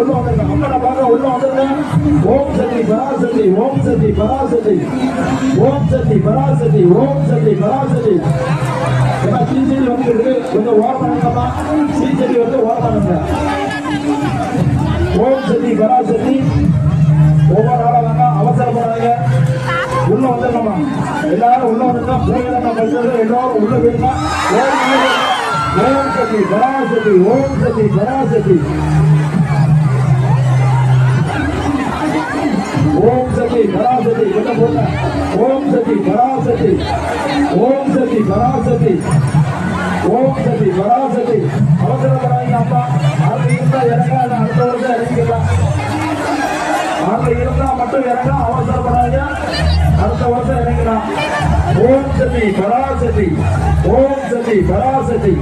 உள்ள வந்துருங்க அம்மனை பார்க்க உள்ள வந்துருங்க ஓம் சக்தி பராசக்தி ஓம் சக்தி பராசக்தி ஓம் சக்தி பராசக்தி ஓம் சக்தி பராசக்தி ஏன்னா சீச்செடி வந்து இருக்கு கொஞ்சம் ஓரம் பண்ணுங்கம்மா சீச்செடி வந்து ஓரம் பண்ணுங்க ஓம் சக்தி பராசக்தி ஒவ்வொரு ஆளா வாங்க அவசரப்படாதீங்க உள்ள வந்துடலாமா எல்லாரும் உள்ள வந்துட்டா பூஜை நம்ம படிச்சது எல்லாரும் உள்ள போயிருந்தா ஓம் சக்தி பராசக்தி ஓம் சக்தி பராசக்தி சக்தி பராசக்தி ஓம் சக்தி பராசக்தி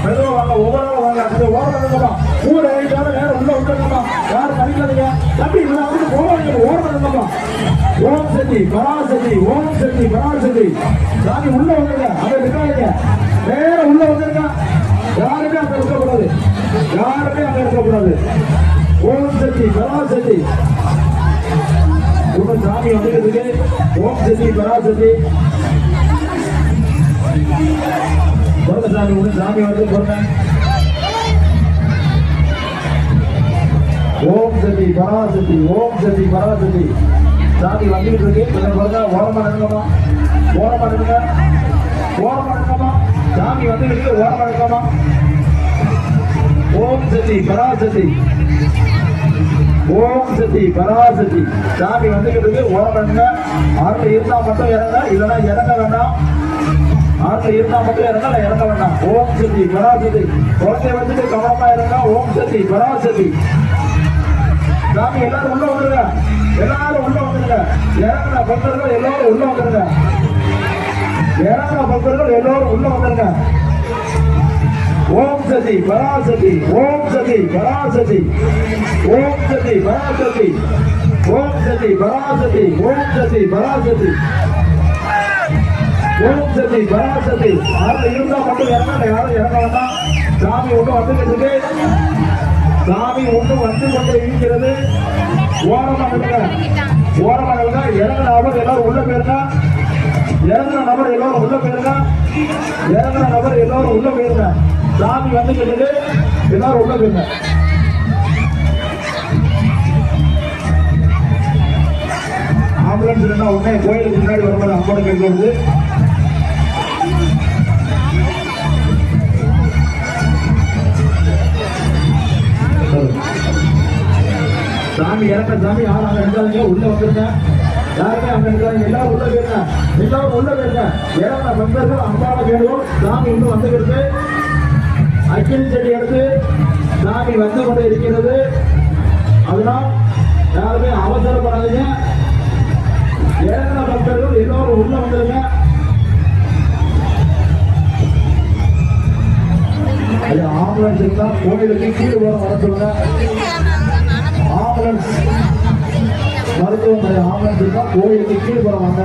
மெதுவா வாங்க ஒவ்வொரு வாங்க அந்த ஓரம் கூட ஊர் வேற உள்ள விட்டுருங்கம்மா யாரும் கழிக்காதீங்க தம்பி வந்து போவாங்க ஓரம் ஓம் சக்தி பராசக்தி ஓம் சக்தி பராசக்தி சாமி உள்ள வந்துருங்க அதை விட்டாதீங்க வேற உள்ள வந்துருங்க யாருமே அங்க இருக்கக்கூடாது. யாருமே அங்க இருக்கக்கூடாது. ஓம் சக்தி பராசக்தி உங்க சாமி வந்துருக்கு ஓம் சக்தி பராசக்தி சாமி உங்க சாமி வந்து பொறுங்க ஓம் சக்தி பராசக்தி ஓம் சக்தி பராசக்தி சாமி வந்துட்டு இருக்கு. கொஞ்சம் பொறுங்க ஓரமா நிற்கமா ஓரமா நிற்க ஓரமா நிற்கமா சாமி வந்துட்டு இருக்கு. ஓரமா நிற்கமா ஓம் சக்தி பராசக்தி ஓம் சக்தி பராசக்தி சாமி வந்துகிட்டு இருக்கு. ஓரம் பண்ணுங்க ஆறுல இருந்தா மட்டும் இறங்க. இல்லைன்னா இறங்க வேண்டாம். ஆறுல இருந்தா மட்டும் இறங்க இல்லை இறங்க வேண்டாம். ஓம் சக்தி பராசக்தி குழந்தைய வந்துட்டு கவனமா இருந்தா ஓம் சக்தி பராசக்தி சாமி எல்லாரும் உள்ள வந்துருங்க. எல்லாரும் உள்ள வந்துருங்க. இறங்குற பக்தர்கள் எல்லாரும் உள்ள வந்துருங்க. இறங்குற பக்தர்கள் எல்லாரும் உள்ள வந்துருங்க. ஓம் சதி பராசதி ஓம் சதி பராசதி ஓம் சதி பராசதி ஓம் சதி பராசதி ஓம் சதி பராசதி ஓம் சதி பராசதி யாரும் இருந்தா மட்டும் இறங்க யாரும் இறங்க வேண்டாம். சாமி ஒன்று வந்துட்டு சாமி ஒன்று வந்து கொண்டு இருக்கிறது. ஓரமாக இருங்க ஓரமாக இருங்க இறங்குற நபர் எல்லாரும் உள்ள போயிருந்தா. இறங்குற நபர் எல்லாரும் உள்ள போயிருந்தா. இறங்குற நபர் எல்லாரும் உள்ள போயிருந்தா. சாமி வந்து கேட்டது எல்லாரும் உள்ள போயிருந்தா. ஆம்புலன்ஸ் இருந்தா உடனே கோயிலுக்கு முன்னாடி வரும்போது அம்மனுக்கு கேட்கறது சாமி இறக்க சாமி யாரும் அங்க இருக்காதீங்க உள்ள வந்துருங்க. யாருமே அங்க இருக்காதீங்க எல்லாரும் உள்ள போயிருங்க. எல்லாரும் உள்ள போயிருங்க. இறங்க பக்தர்கள் அம்பாவை கேடுவோம் சாமி இன்னும் வந்துகிறது அக்கில் செடி எடுத்து சாமி வந்து கொண்டு இருக்கிறது. அதனால் யாருமே அவசரப்படாதீங்க. இறங்கின பக்தர்கள் எல்லோரும் உள்ள வந்துருங்க. ஆம்புலன்ஸ் இருந்தால் கோயிலுக்கு கீழே வர சொல்லுங்க. ஆம்புலன்ஸ் மருத்துவமனை ஆம்புலன்ஸ் இருந்தா கோயிலுக்கு கீழே வர வாங்க.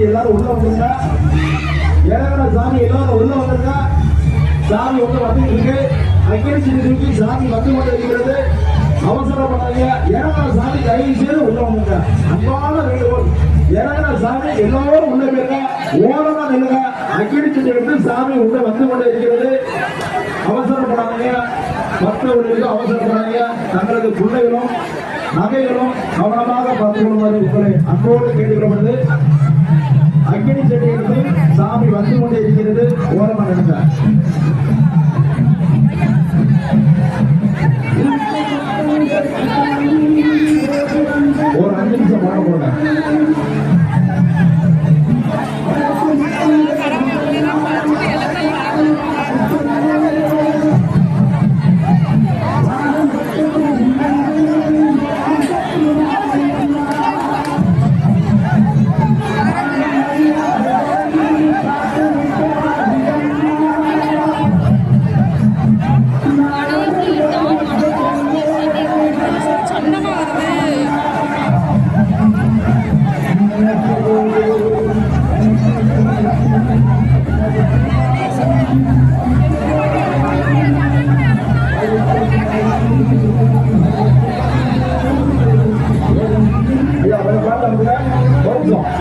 எல்லாரும் உள்ள எல்லாரும் உள்ள போயிருங்க ஓரமா நில்லுங்க. அக்கடிச்சு எடுத்து சாமி உள்ள வந்து கொண்டு இருக்கிறது. அவசரப்படாதீங்க. மற்றவர்களுக்கு அவசரப்படாதீங்க. தங்களது பிள்ளைகளும் நகைகளும் கவனமாக பார்த்து கொள்ளுமாறு உங்களை அன்போடு கேட்டுக்கொள்வது அக்கினி செடியிலிருந்து சாமி வந்து கொண்டே இருக்கிறது. ஓரமா நினைக்க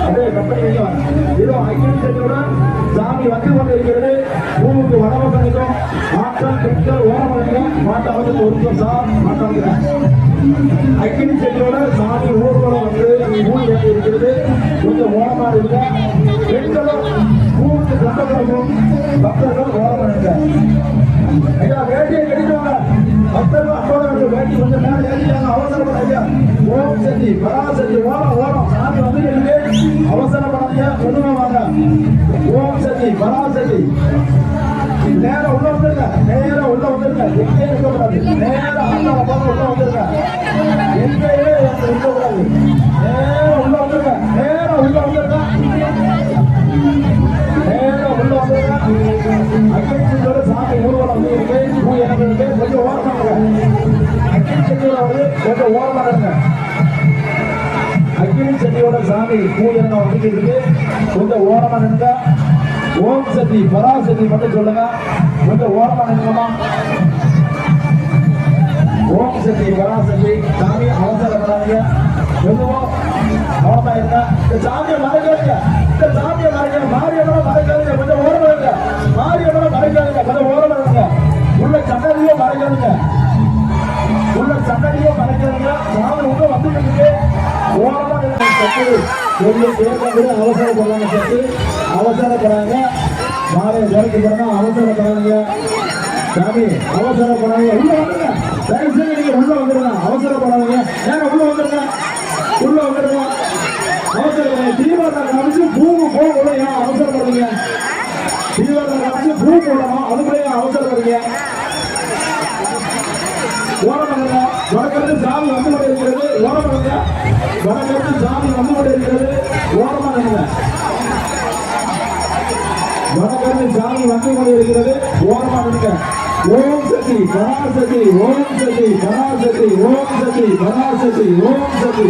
அதே கம்பெனிக்கும் இதோ அக்ரிகல்ச்சர் சாமி வந்து கொண்டிருக்கிறது பூமிக்கு வடமசனிக்கும் மாற்றம் பெண்கள் ஓரமணிக்கும் மாட்டாவது ஒரு சார் மாட்டாங்கிறேன் அக்ரிகல்ச்சரோட சாமி ஊர்வலம் வந்து பூமி வந்து இருக்கிறது. கொஞ்சம் ஓரமாக இருக்கு பெண்களும் பூமிக்கு சந்தோஷமும் பக்தர்கள் ஓரமாக இருக்க ஐயா வேட்டையை பக்தர்கள் அப்போது வேட்டி கொஞ்சம் மேலே ஏறிட்டாங்க அவசரப்பட ஐயா ஓம் சக்தி பராசக்தி ஓரம் ஓரம் சாமி வந்து இருக்கு அவசரப்படாதீங்க. கொண்டு வாங்க. ஓம் சக்தி பராசக்தி கொஞ்சம் கொஞ்சம் ஓரமாங்க அக்கினி செடியோட சாமி பூஜனை வந்துட்டு இருக்கு? கொஞ்சம் ஓரமா நின்றுங்க ஓம் சக்தி பராசக்தி மட்டும் சொல்லுங்க. கொஞ்சம் ஓரமா நின்றுமா ஓம் சக்தி பராசக்தி சாமி அவசரப்படாதீங்க. கொஞ்சம் கவனமா இருங்க. இந்த சாமியை மறைக்காதீங்க. இந்த சாமியை மறைக்கணும் மாரியம்மனை மறைக்காதீங்க. கொஞ்சம் ஓரமா இருங்க மாரியம்மனை மறைக்காதீங்க. கொஞ்சம் ஓரமா இருங்க உள்ள சன்னதியோ மறைக்காதீங்க. உள்ள சன்னதியோ மறைக்காதீங்க சாமி உள்ள வந்துட்டு இருக்கு அவசரப்படுறாங்க சத்து. அவசரப்படுறாங்க மாலை ஜோதிக்கு பிறந்தா அவசரப்படுறாங்க சாமி அவசரப்படாதீங்க உள்ள வந்துருங்க. தயவு செய்து நீங்க உள்ள வந்துருங்க. அவசரப்படாதீங்க ஏங்க உள்ள வந்துருங்க. உள்ள வந்துருங்க. தீவிரத்தை காமிச்சு ஏன் அவசரப்படுறீங்க. தீவிரத்தை காமிச்சு அதுக்குள்ளே அவசரப்படுறீங்க? ஓரமல்ல வடக்கிருந்து சாமி வந்து கொண்டு இருக்கிறது ஓரமல்ல வடக்கிருந்து சாமி வந்து கொண்டு இருக்கிறது ஓரமா நில்லுங்க சாமி வந்து கொண்டு இருக்கிறது ஓரமா ஓம் சக்தி பராசக்தி ஓம் சக்தி பராசக்தி ஓம் சக்தி பராசக்தி ஓம் சக்தி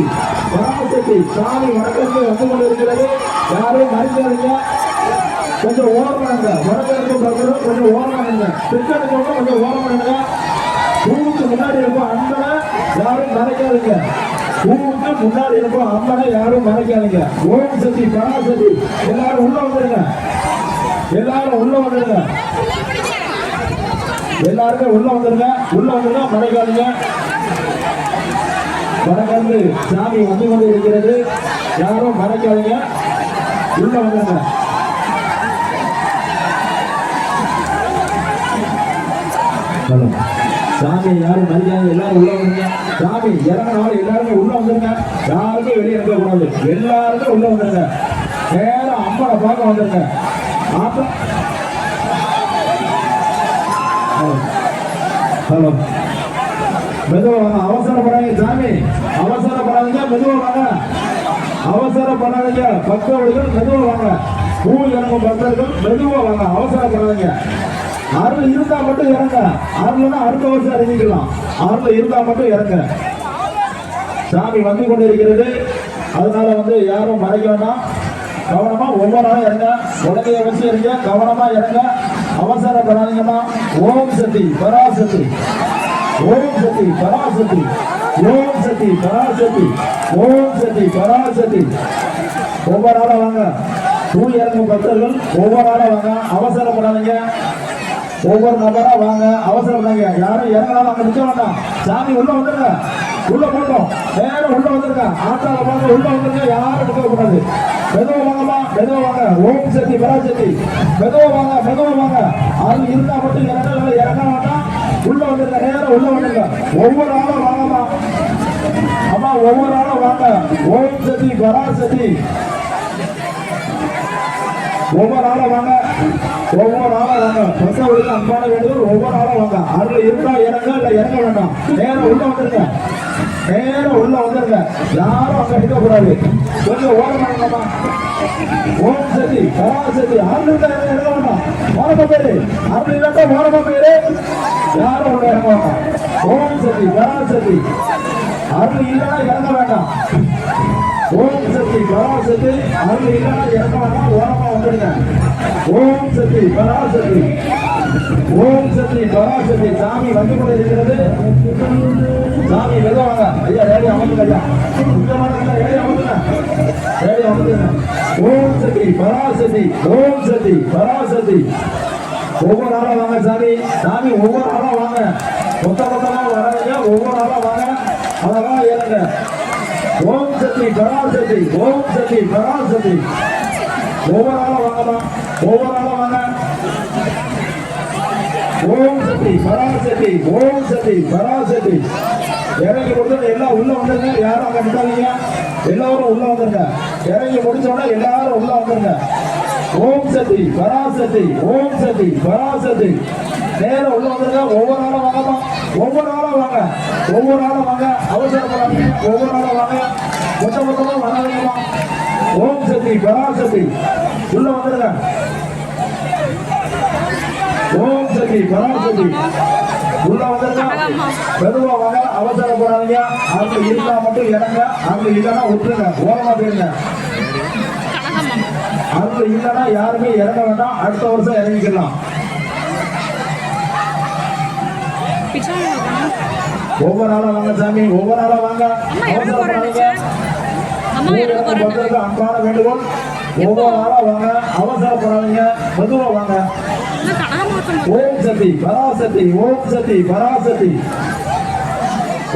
பராசக்தி சாமி வடக்கிருந்து வந்து கொண்டு இருக்கிறது யாரும் மறைக்காதீங்க கொஞ்சம் ஓரமாக வடக்கிருந்து கொஞ்சம் ஓரமாக பிற்காலத்துல கொஞ்சம் ஓரமாக முன்னாடி இருக்கும் அம்மனை யாரும் மறைக்காதீங்க. பூவுக்கு முன்னாடி இருக்கும் அம்மனை யாரும் மறைக்காதீங்க. ஓம் சக்தி பராசக்தி எல்லாரும் உள்ள வந்துருங்க. எல்லாரும் உள்ள வந்துருங்க. எல்லாருமே உள்ள வந்துருங்க. உள்ள வந்துருங்க மறைக்காதுங்க. வடக்கிருந்து சாமி வந்து கொண்டு இருக்கிறது. யாரும் மறைக்காதீங்க. உள்ள வந்துருங்க. ஹலோ சாமி யாரும் மதிக்காத எல்லாரும் உள்ள வந்துருங்க. சாமி இறங்கினாலும் எல்லாருமே உள்ள வந்துருங்க. யாருமே வெளியே இருக்க கூடாது எல்லாருக்கும் உள்ள வந்துருங்க. நேரம் அம்மனை பார்க்க வந்துருங்க. ஆத்தா. ஹலோ. ஹலோ மெதுவா அவசரப்படாதீங்க சாமி. அவசரப்படாதீங்க மெதுவாக வாங்க. அவசரப்படாதீங்க. பக்தவர்கள் மெதுவாக வாங்க. ஊர் இறங்கும் பக்தர்கள் மெதுவாக வாங்க. அவசரப்படாதீங்க. அருள் இருந்தா மட்டும் இறங்க. அருள்னா அடுத்த வருஷம் அறிஞ்சிக்கலாம். அருள் இருந்தா மட்டும் இறங்க. சாமி வந்து கொண்டு இருக்கிறது அதனால வந்து யாரும் மறைக்க வேண்டாம். கவனமா ஒவ்வொரு நாளும் இறங்க. உடனே வச்சு இறங்க. கவனமா இறங்க. அவசரப்படாதீங்கம்மா ஓம் சக்தி பராசக்தி ஓம் சக்தி பராசக்தி ஓம் சக்தி பராசக்தி ஓம் சக்தி பராசக்தி ஒவ்வொரு நாளும் வாங்க. தூய் இறங்கும் பக்தர்கள் ஒவ்வொரு நாளும் வாங்க. அவசரப்படாதீங்க ஒவ்வொரு நபரா வாங்க. அவசரப்படாதீங்க யாரும் இறங்கலாம் அங்க நிக்க வேண்டாம். சாமி உள்ள வந்துருங்க. உள்ள போட்டோம் நேரம் உள்ள வந்துருங்க. ஆட்டால வாங்க உள்ள வந்துருங்க. யாரும் நிக்க கூடாது. மெதுவா வாங்கம்மா மெதுவா வாங்க. ஓம் சக்தி பராசக்தி மெதுவா வாங்க மெதுவா வாங்க. அது இருந்தா மட்டும் இறங்க இறங்க வேண்டாம். உள்ள வந்துருங்க. நேரம் உள்ள வந்துருங்க. ஒவ்வொரு ஆளும் வாங்கம்மா. அம்மா ஒவ்வொரு ஆளும் வாங்க. ஓம் சக்தி பராசக்தி ஒவ்வொரு ஆளும் வாங்க. ஒவ்வொரு ஆளும் வாங்க. பசங்களுக்கு அன்பான வேண்டுதல். ஒவ்வொரு ஆளும் வாங்க. அதுல இருந்தா இறங்க இல்ல இறங்க வேண்டாம். நேரம் உள்ள வந்துருங்க. நேரம் உள்ள வந்துருங்க. யாரும் அங்க இருக்க கூடாது கொஞ்சம் ஓரமாங்கம்மா ஓம் சக்தி பராசக்தி அருள் இருந்தா இறங்க இறங்க வேண்டாம். ஓரமா பேரு. அருள் இல்லாட்டா ஓரமா பேரு. யாரும் உள்ள இறங்க வேண்டாம். ஓம் சக்தி பராசக்தி அருள் இல்லைன்னா இறங்க வேண்டாம். ஓம் சக்தி பராசக்தி அருள் இல்லைன்னா இறங்க வேண்டாம். ஓரம் வந்துடுங்க ஓம் சக்தி பராசக்தி. ஓம் சக்தி பராசக்தி. சாமி வந்து கொண்டு இருக்கிறது. சாமி மெதுவாங்க ஐயா ரேடி அமர்ந்துங்க ஐயா. முக்கியமான ரேடி அமர்ந்துங்க. ரேடி அமர்ந்துங்க. ஓம் சக்தி பராசக்தி. ஓம் சக்தி பராசக்தி. ஒவ்வொரு ஆளா வாங்க சாமி. சாமி ஒவ்வொரு ஆளா வாங்க. மொத்த மொத்தமா வராங்க ஒவ்வொரு ஆளா வாங்க. அழகா ஏறுங்க ஓம் சக்தி பராசக்தி. ஓம் சக்தி பராசக்தி. ஒவ்வொரு ஆளும் வாங்கம்மா ஒவ்வொரு ஆளும் வாங்க ஓம் சக்தி பராசக்தி ஓம் சக்தி பராசக்தி இறங்கி கொடுத்தது எல்லாம் உள்ள வந்துருங்க யாரும் அங்க நிக்காதீங்க எல்லாரும் உள்ள வந்துருங்க இறங்கி முடிச்ச உடனே எல்லாரும் உள்ள வந்துருங்க ஓம் சக்தி பராசக்தி ஓம் சக்தி பராசக்தி நேரம் உள்ள வந்துருங்க ஒவ்வொரு ஆளும் வாங்கம்மா ஒவ்வொரு ஆளும் வாங்க ஒவ்வொரு ஆளும் வாங்க அவசரப்படாதீங்க ஒவ்வொரு ஆளும் வாங்க மொத்த மொத்தமா வராதீங்கம்மா ஓம் சக்தி பராசக்தி உள்ள வந்துருங்க. ஓம் சக்தி பராசக்தி உள்ள வந்துருங்க. மெதுவா வாங்க அவசரப்படாதீங்க அங்க இருந்தா மட்டும் இறங்க அங்க இல்லைன்னா விட்டுருங்க ஓரமா போயிருங்க. அங்க இல்லைன்னா யாருமே இறங்க வேண்டாம். அடுத்த வருஷம் இறங்கிக்கலாம். ஒவ்வொரு ஆளா வாங்க சாமி. ஒவ்வொரு ஆளா வாங்க. அம்மா இறங்க போறாங்க. அன்பான வேண்டுகோள். ஒவ்வொரு ஆளா வாங்க. அவசரப்படாதீங்க. மெதுவா வாங்க. ஓம் சக்தி பராசக்தி ஓம் சக்தி பராசக்தி.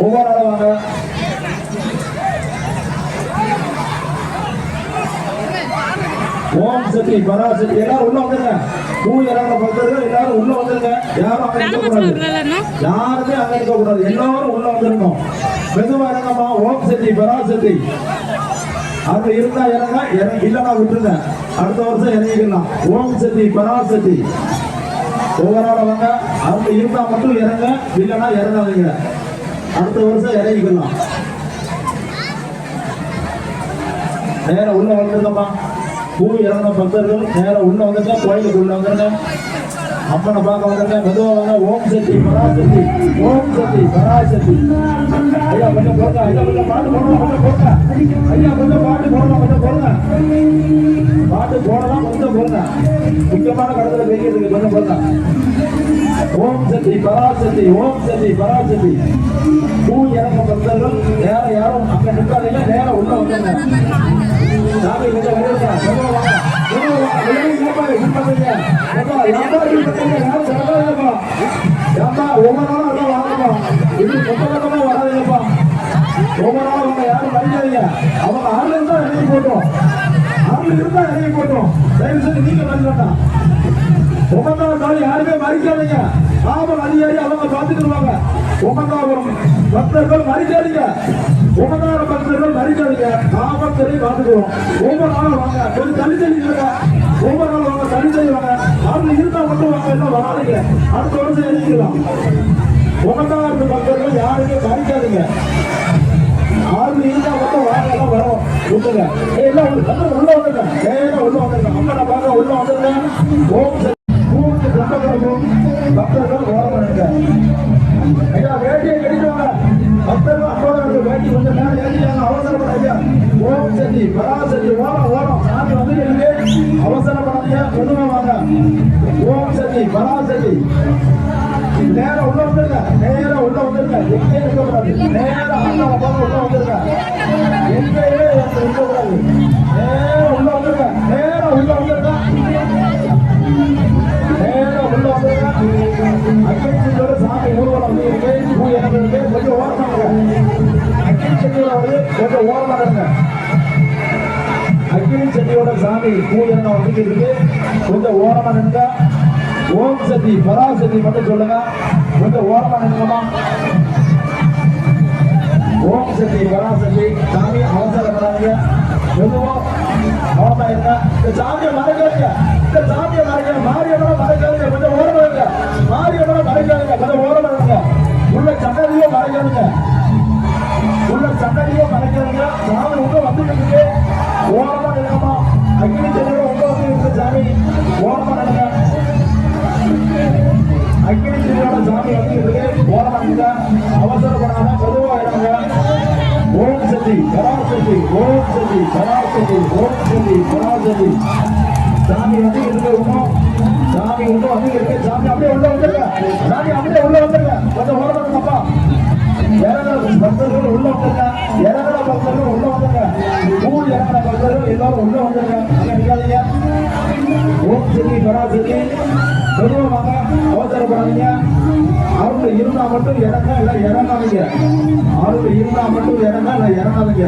ஒவ்வொரு ஆளா வாங்க. ஓம் சக்தி பராசக்தி. எல்லாரும் உள்ள வந்துருங்க. பூ இறங்க பக்தர்கள் எல்லாரும் உள்ள வந்துருங்க. யாரும் அங்க வேலை நிற்க மட்டும் கூடாது இல்லைன்னா யாருமே அங்க இருக்க கூடாது எல்லாரும் உள்ள வந்துருக்கோம் மெதுவா இறங்கம்மா. ஓம் சக்தி பராசக்தி. அது இருந்தா இறங்க இறங்க இல்லைன்னா விட்டுருங்க. அடுத்த வருஷம் இறங்கிக்கலாம். ஓம் சக்தி பராசக்தி ஒவ்வொரு வாங்க. அவங்க இருந்தா மட்டும் இறங்க இல்லைன்னா இறங்காதீங்க. அடுத்த வருஷம் இறங்கிக்கலாம். நேரம் உள்ள வந்துருங்கம்மா. பூ இறங்கின பக்தர்கள் நேரம் உள்ள வந்துருங்க கோயிலுக்கு உள்ள வந்துருங்க. அம்மனை பார்க்க வந்துருங்க மெதுவா வாங்க ஓம் சக்தி பராசக்தி ஓம் சக்தி பராசக்தி. ஐயா கொஞ்சம் போங்க ஐயா கொஞ்சம் பாட்டு போடலாம் கொஞ்சம் போங்க. ஐயா கொஞ்சம் பாட்டு போடலாம் கொஞ்சம் போங்க பாட்டு போடலாம் கொஞ்சம் போங்க முக்கியமான கடத்துல பெரியதுக்கு கொஞ்சம் போங்க. ஓம் சக்தி பராசக்தி ஓம் சக்தி பராசக்தி. பூ இறங்க பக்தர்கள் நேரம் யாரும் அங்க நிற்காதீங்க நேரம் உள்ள வந்துருங்க. சாமி கொஞ்சம் வருங்க வாங்க மெதுவா வாங்க. யாரும் அவங்க மறிக்காதீங்க ஆள் இருந்தா இறங்கி போட்டோம் ஆள் இருந்தா இறங்கி போட்டோம் தயவு செஞ்சு நீங்க மறக்க வேண்டாம் ஒப்பந்தாவரம் யாருமே மறிக்காதீங்க காவல் அதிகாரி அவங்க பார்த்துக்கிடுவாங்க ஒப்பந்தாவரம் பக்தர்கள் மறிக்காதீங்க ஒப்பந்தாவரம் பக்தர்கள் மறிக்காதீங்க காவல்துறை பார்த்துக்குவோம் ஒவ்வொரு நாளும் வாங்க கொஞ்சம் தள்ளி வராதீங்க அடுத்த வருஷம் எழுதிக்கலாம். ஒப்பந்தாவரத்து பக்தர்கள் யாருமே மறிக்காதீங்க ஆறு இருந்தா மட்டும் வாங்க வரும். விட்டுங்க எல்லாம் உள்ள வந்துருங்க. நேரா உள்ள வந்துருங்க. அம்மனை பார்க்க உள்ள வந்துருங்க. ஓம் சக்தி. மூன்று பக்தர்கள் ஓரம் ஐயா வேட்டியை பக்தர்கள் வேட்டி கொஞ்சம் ஓம் சக்தி பராசக்தி ஓரம் ஓரம் சாமி வந்து இருக்கு அவசரப்படாதீங்க ஓம் சக்தி பராசக்தி. நேரம் உள்ள வந்துருங்க நேரம் உள்ள வந்துருங்க. எங்கே இருக்கக்கூடாது? நேரம் அண்ணாவை பார்த்து உள்ள வந்துருங்க. எங்கேயுமே இருக்கக்கூடாது? நேரம் உள்ள வந்துருங்க நேரம் உள்ள வந்துருங்க. நேரம் உள்ள வந்துருங்க. அக்கினிச்சோட சாமி ஊர்வலம் வந்து இருக்கு. பூ எனக்கு இருக்கு கொஞ்சம் ஓரமாக அக்கினி செடியோட வந்து கொஞ்சம் ஓரமாங்க அக்கினி செடியோட சாமி பூ வந்துட்டு இருக்கு கொஞ்சம் ஓரமா நின்றா ஓம் சக்தி பராசக்தி மட்டும் சொல்லுங்க. கொஞ்சம் ஓரமா நின்றுமா ஓம் சக்தி பராசக்தி சாமி அவசரப்படாதீங்க. எதுவோ ஓரமா இருங்க. இந்த சாமியை மறைக்காதீங்க. இந்த சாமியை மறைக்க மாரியம்மனை மறைக்காதீங்க. கொஞ்சம் ஓரமா இருங்க. மாரியம்மனை மறைக்காதீங்க. கொஞ்சம் ஓரமா இருங்க. உள்ள சன்னதியோ மறைக்காதீங்க. உள்ள சன்னதியோ மறைக்காதீங்க. சாமி உங்க வந்துட்டு இருக்கு. ஓரமா இருக்கமா அக்னி செடியோட உங்க வந்து சாமி ஓரமா இருங்க அக்னி செடியோட சாமி வந்து இருக்கு ஓரமா இருங்க அவசரப்படாம பொதுவா இருங்க ஓம் சக்தி பராசக்தி ஓம் சக்தி பராசக்தி ஓம் சக்தி பராசக்தி சாமி வந்து இருக்கு சாமி உள்ள வந்து இருக்கு சாமி அப்படியே உள்ள வந்துருங்க சாமி அப்படியே உள்ள வந்துருங்க கொஞ்சம் ஓரமா பக்தர்கள் உள்ள வந்துருங்க இறங்குற பக்தர்கள் உள்ள வந்துருங்க ஊர் இறங்குற பக்தர்கள் எல்லாரும் உள்ள வந்துருங்க. அங்க ஓம் சக்தி பராசக்தி பொதுவா அவசரப்படாதீங்க. அவங்க இருந்தா மட்டும் இறங்க இல்ல இறங்காதீங்க அவங்க இருந்தா மட்டும் இறங்க இல்ல இறங்காதீங்க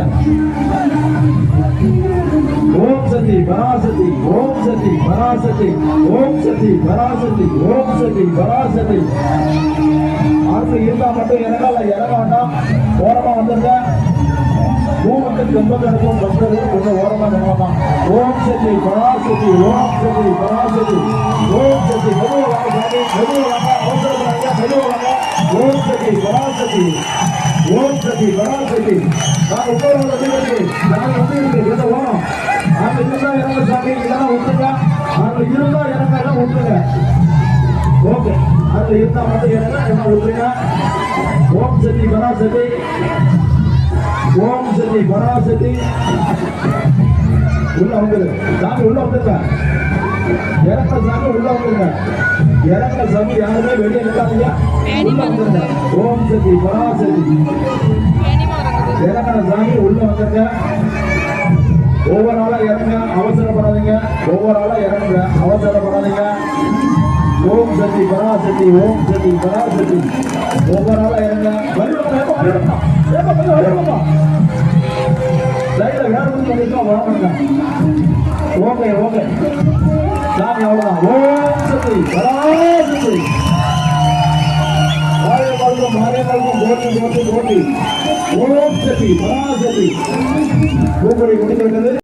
ஓம் சக்தி பராசக்தி ஓம் சக்தி பராசக்தி ஓம் சக்தி பராசக்தி ஓம் சக்தி பராசக்தி அவங்க இருந்தா மட்டும் இறங்க இல்ல இறங்க வேண்டாம் ஓரமா வந்துருங்க பூமத்துக்கு ரொம்ப கிடக்கும் பக்தர்கள் கொஞ்சம் ஓரமா நினைவாங்க ஓம் சக்தி பராசக்தி ஓம் சக்தி பராசக்தி ஓம் சக்தி மெதுவா வாங்க சாமி ஓம் சக்தி பராசக்தி ஓம் சக்தி பராசக்தி நான் உட்கார வந்து நான் வந்து இருக்கு ஓரம் நாங்க இருந்தா இறங்க சாமி இல்லைன்னா விட்டுருங்க நாங்க இருந்தா இறங்க எல்லாம் விட்டுருங்க ஓகே. அதுல இருந்தா மட்டும் இறங்க என்ன விட்டுருங்க ஓம் சக்தி பராசக்தி. ஓம் சக்தி பராசக்தி. உள்ள வந்துரு சாமி உள்ள வந்துருங்க. இறக்க சாமி உள்ள வந்துருங்க. இறக்க சமி யாருமே வெளியே நிற்காதீங்க ஓம் சக்தி பராசக்தி ஏனிமா சாமி உள்ள வந்துருங்க ஒவ்வொரு ஆளா இறங்க அவசரப்படாதீங்க ஒவ்வொரு ஆளா இறங்குங்க அவசரப்படாதீங்க ஓம் சக்தி பராசக்தி ஓம் சக்தி பராசக்தி ஒவ்வொரு ஆளா இறங்க வருவாங்க லைட்ல வேற ஒன்று பண்ணிருக்கோம் வாங்க ஓகே ஓகே. சாமி அவ்வளவுதான் ஓம் சக்தி பராசக்தி மாய மல்கம் மாய மல்கம் போட்டி போட்டி போட்டி ஓம் சக்தி பராசக்தி பூப்படி முடிந்திருக்கிறது